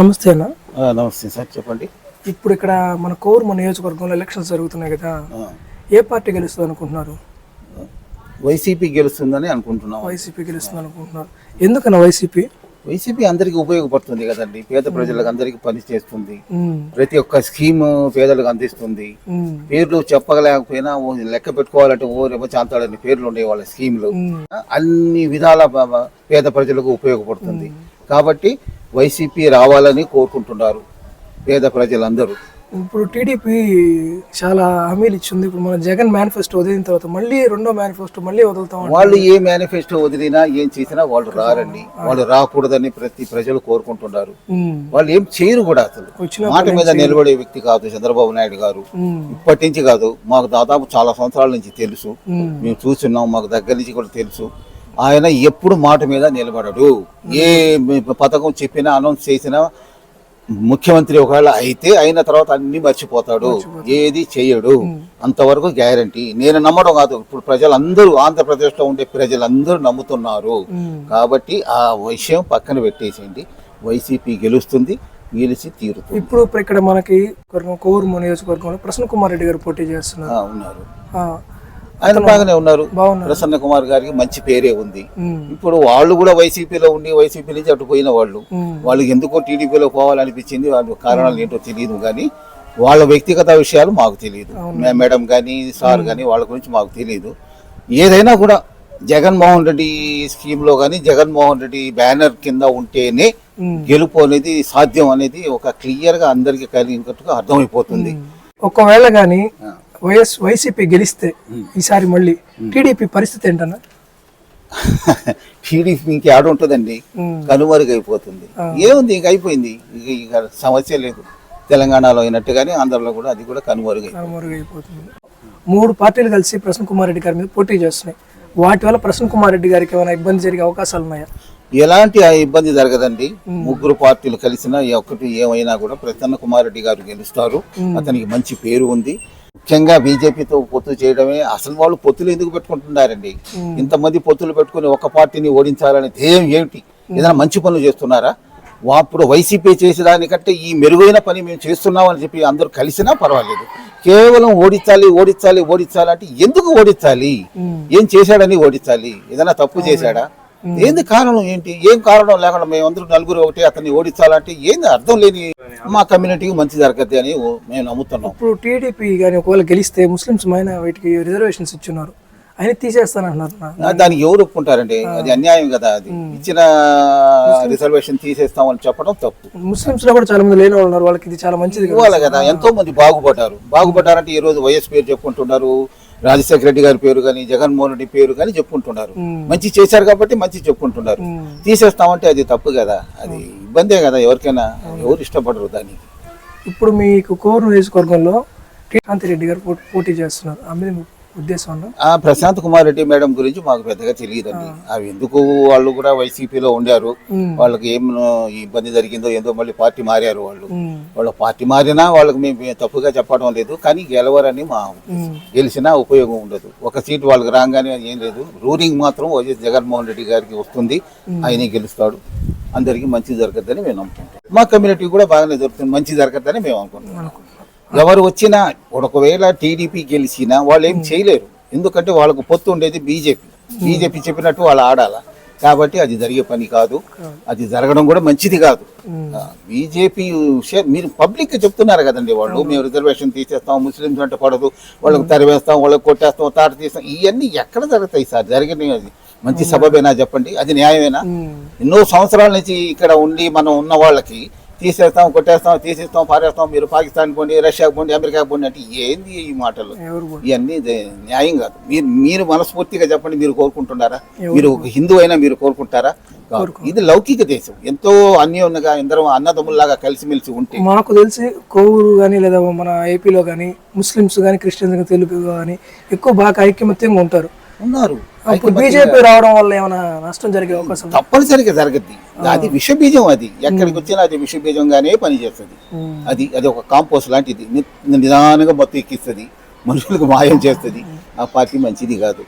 నమస్తే అన్న. నమస్తే సార్ చెప్పండి. ఇప్పుడు ఇక్కడ మన కోరుమ నియోజకవర్గంలో ఎలక్షన్స్ జరుగుతున్నాయి కదా. ఏ పార్టీ గెలుస్తుంది అనుకుంటున్నారు? వైసీపీ గెలుస్తుందని అనుకుంటున్నాం. వైసీపీ గెలుస్తుంది అనుకుంటున్నారు. ఎందుకన్నా వైసీపీ? వైసీపీ అందరికీ ఉపయోగపడుతుంది కదండి. పేద ప్రజలకు అందరికీ పని చేస్తుంది. ప్రతి ఒక్క స్కీమ్ పేదలకు అందిస్తుంది. పేర్లు చెప్పగలేకపోయినా లెక్క పెట్టుకోవాలంటే ఓ రేపు చాంతాడని పేర్లు ఉండే వాళ్ళ స్కీమ్లు. అన్ని విధాల పేద ప్రజలకు ఉపయోగపడుతుంది. కాబట్టి వైసీపీ రావాలని కోరుకుంటున్నారు పేద ప్రజలందరూ. ఇప్పుడు టీడీపీ చాలా హామీలు ఇచ్చింది. ఇప్పుడు మన జగన్ మేనిఫెస్టో వదిలిన తర్వాత మళ్ళీ రెండో మేనిఫెస్టో మళ్ళీ వదులుతాం వాళ్ళు ఏ మేనిఫెస్టో వదిలినా ఏం చేసినా వాళ్ళు రారండి. వాళ్ళు రాకూడదని ప్రతి ప్రజలు కోరుకుంటున్నారు. వాళ్ళు ఏం చేయరు కూడా అసలు. మాట మీద నిలబడే వ్యక్తి కాదు చంద్రబాబు నాయుడు గారు. ఇప్పటి నుంచి కాదు మాకు దాదాపు చాలా సంవత్సరాల నుంచి తెలుసు. మేము చూస్తున్నాం మాకు దగ్గర నుంచి కూడా తెలుసు. ఆయన ఎప్పుడు మాట మీద నిలబడడు. ఏ పథకం చెప్పినా అనౌన్స్ చేసినా ముఖ్యమంత్రి ఒకవేళ అయితే అయిన తర్వాత అన్ని మర్చిపోతాడు. ఏది చేయడు. అంతవరకు గ్యారంటీ. నేను నమ్మడం కాదు. ఇప్పుడు ప్రజలందరూ ఆంధ్రప్రదేశ్లో ఉండే ప్రజలందరూ నమ్ముతున్నారు. కాబట్టి ఆ విషయం పక్కన పెట్టేసేయండి. వైసీపీ గెలుస్తుంది గెలిచి తీరుతుంది. ఇప్పుడు ఇక్కడ మనకి కోరుమ నియోజకవర్గంలో ప్రసన్న కుమార్ రెడ్డి గారు పోటీ చేస్తున్నారు. ఉన్నారు. ఆయన బాగానే ఉన్నారు. ప్రసన్న కుమార్ గారికి మంచి పేరే ఉంది. ఇప్పుడు వాళ్ళు కూడా వైసీపీలో ఉండి వైసీపీ నుంచి అటు పోయిన వాళ్ళు వాళ్ళకి ఎందుకో టీడీపీలో పోవాలనిపించింది వాళ్ళ కారణాలు ఏంటో తెలియదు కానీ వాళ్ళ వ్యక్తిగత విషయాలు మాకు తెలియదు. మేడం కానీ సార్ కానీ వాళ్ళ గురించి మాకు తెలియదు. ఏదైనా కూడా జగన్మోహన్ రెడ్డి స్కీమ్లో కానీ జగన్మోహన్ రెడ్డి బ్యానర్ కింద ఉంటేనే. గెలుపు అనేది సాధ్యం అనేది ఒక క్లియర్గా అందరికీ కలిగినట్టుగా అర్థమైపోతుంది. ఒకవేళ కానీ. వైఎస్ వైసీపీ గెలిస్తే ఈసారి మళ్ళీ టీడీపీ పరిస్థితి ఏంటన్నా? టీడీపీ ఇంక ఆడ ఉంటుందండి? ఉమ్, కనుమరుగైపోతుంది ఏముంది ఇంక అయిపోయింది? ఇక సమస్య లేదు. తెలంగాణలో అయినట్టుగానే ఆంధ్రలో కూడా అది కూడా కనుమరుగై కనుమరుగైపోతుంది మూడు పార్టీలు కలిసి ప్రసన్న కుమార్ రెడ్డి గారి మీద పోటీ చేస్తున్నాయి. వాటి వల్ల ప్రసన్న కుమార్ రెడ్డి గారికి ఏమైనా ఇబ్బంది జరిగే అవకాశాలు ఉన్నాయా? ఎలాంటి ఆ ఇబ్బంది జరగదండి. ముగ్గురు పార్టీలు కలిసినా ఈ ఒక్కటి ఏమైనా కూడా ప్రసన్న కుమార్ రెడ్డి గారు గెలుస్తారు. అతనికి మంచి పేరు ఉంది. ముఖ్యంగా బీజేపీతో పొత్తు చేయడమే అసలు వాళ్ళు పొత్తులు ఎందుకు పెట్టుకుంటున్నారండి? ఇంతమంది పొత్తులు పెట్టుకుని ఒక పార్టీని ఓడించాలనే ధ్యేయం ఏమిటి? ఏదైనా మంచి పనులు చేస్తున్నారా? అప్పుడు వైసీపీ చేసేదానికంటే ఈ మెరుగైన పని మేము చేస్తున్నామని చెప్పి అందరూ కలిసినా పర్వాలేదు. కేవలం ఓడించాలి ఓడించాలి ఓడించాలి అంటే ఎందుకు ఓడించాలి? ఏం చేశాడని ఓడించాలి? ఏదైనా తప్పు చేశాడా? ఏంది కారణం ఏంటి? ఏం కారణం లేకుండా మేమందరూ నలుగురు ఒకటి అతన్ని ఓడించాలంటే ఏంది అర్థం లేని మా కమ్యూనిటీకి మంచి జరగద్ది అని మేము నమ్ముతున్నాం. ఇప్పుడు టీడీపీ కానీ ఒకవేళ గెలిస్తే ముస్లిమ్స్ మైన వీటికి రిజర్వేషన్స్ ఇచ్చున్నారు. ఆయన తీసేస్తానంటున్నారు దానికి ఎవరు ఒప్పుకుంటారండి? అది అన్యాయం కదా అది. ఇచ్చిన రిజర్వేషన్ తీసేస్తామని చెప్పడం తప్పు. ముస్లిమ్స్లో కూడా చాలా మంది లేని వాళ్ళు ఉన్నారు. వాళ్ళకి ఇది చాలా మంచిది ఇవ్వాలి కదా. ఎంతో మంది బాగుపడ్డారు. బాగుపడ్డారంటే ఈ రోజు వైఎస్ పేరు చెప్పుకుంటున్నారు. రాజశేఖర రెడ్డి గారి పేరు కానీ జగన్మోహన్ రెడ్డి పేరు కానీ చెప్పుకుంటున్నారు. మంచి చేశారు కాబట్టి మంచి చెప్పుకుంటున్నారు. తీసేస్తామంటే అది తప్పు కదా. అది ఇబ్బందే కదా ఎవరికైనా ఎవరు ఇష్టపడరు దాన్ని. ఇప్పుడు మీకు కోరు నియోజకవర్గంలో కాంతి రెడ్డి గారు పోటీ చేస్తున్నారు. ఆ మీద మీ ఉద్దేశం అన్న ఆ ప్రశాంత్ కుమార్ రెడ్డి మేడం గురించి మాకు పెద్దగా తెలియదండి. అవి ఎందుకు వాళ్ళు కూడా వైసీపీలో ఉండారు. వాళ్ళకి ఏం ఇబ్బంది జరిగిందో ఏందో మళ్ళీ పార్టీ మారారు వాళ్ళు. వాళ్ళ పార్టీ మారినా వాళ్ళకి మేము తప్పుగా చెప్పడం లేదు కానీ గెలవరని మా గెలిచినా ఉపయోగం ఉండదు. ఒక సీట్ వాళ్ళకి రాగానే ఏం లేదు. రూలింగ్ మాత్రం వైఎస్ జగన్మోహన్ రెడ్డి గారికి వస్తుంది. ఆయనే గెలుస్తాడు. అందరికీ మంచి జరగద్దని మేము నమ్ముకుంటాం మా కమ్యూనిటీ కూడా బాగానే జరుగుతుంది. మంచి జరగద్దని మేము అనుకుంటున్నాం. ఎవరు వచ్చినా ఒకవేళ టీడీపీ గెలిచినా వాళ్ళు ఏం చేయలేరు. ఎందుకంటే వాళ్ళకు పొత్తు ఉండేది బీజేపీ. బీజేపీ చెప్పినట్టు వాళ్ళు ఆడాల. కాబట్టి అది జరిగే పని కాదు. అది జరగడం కూడా మంచిది కాదు. బీజేపీ మీరు పబ్లిక్ చెప్తున్నారు కదండి వాళ్ళు. మేము రిజర్వేషన్ తీసేస్తాం ముస్లిమ్స్ అంటే పడదు. వాళ్ళకి తరివేస్తాం వాళ్ళకి కొట్టేస్తాం తాట తీస్తాం. ఇవన్నీ ఎక్కడ జరుగుతాయి సార్? జరిగినవి అది. మంచి సబబేనా చెప్పండి? అది న్యాయమేనా. ఎన్నో సంవత్సరాల నుంచి ఇక్కడ ఉండి మనం ఉన్న వాళ్ళకి తీసేస్తాం కొట్టేస్తాం తీసేస్తాం పారేస్తాం మీరు పాకిస్తాన్ పోండి రష్యాకి పోండి అమెరికాకి పోండి అంటే ఏంది ఈ మాటలు? ఇవన్నీ న్యాయం కాదు. మీరు మీరు మనస్ఫూర్తిగా చెప్పండి మీరు కోరుకుంటున్నారా? మీరు ఒక హిందూ అయినా మీరు కోరుకుంటారా. ఇది లౌకిక దేశం. ఎంతో అన్యోన్యంగా అందరం అన్నదమ్ముల్లాగా కలిసిమెలిసి ఉంటే. మాకు తెలిసి కోవూరు కానీ లేదా మన ఏపీలో కానీ ముస్లిమ్స్ కానీ క్రిస్టియన్స్ కానీ తెలుగు కానీ ఎక్కువ బాగా ఐక్యమత్యంగా ఉంటారు. ఉన్నారు. ఇప్పుడు బీజేపీ రావడం వల్ల ఏమైనా నష్టం జరిగే అవకాశం? తప్పనిసరిగా జరగద్ది. అది విషబీజం అది. ఎక్కడికి వచ్చినా అది విషబీజంగానే పనిచేస్తుంది. అది అది ఒక కాంపోస్ట్ లాంటిది. నిదానంగా మొత్తం ఎక్కిస్తుంది మనుషులకు మాయం చేస్తుంది. ఆ పార్టీ మంచిది కాదు.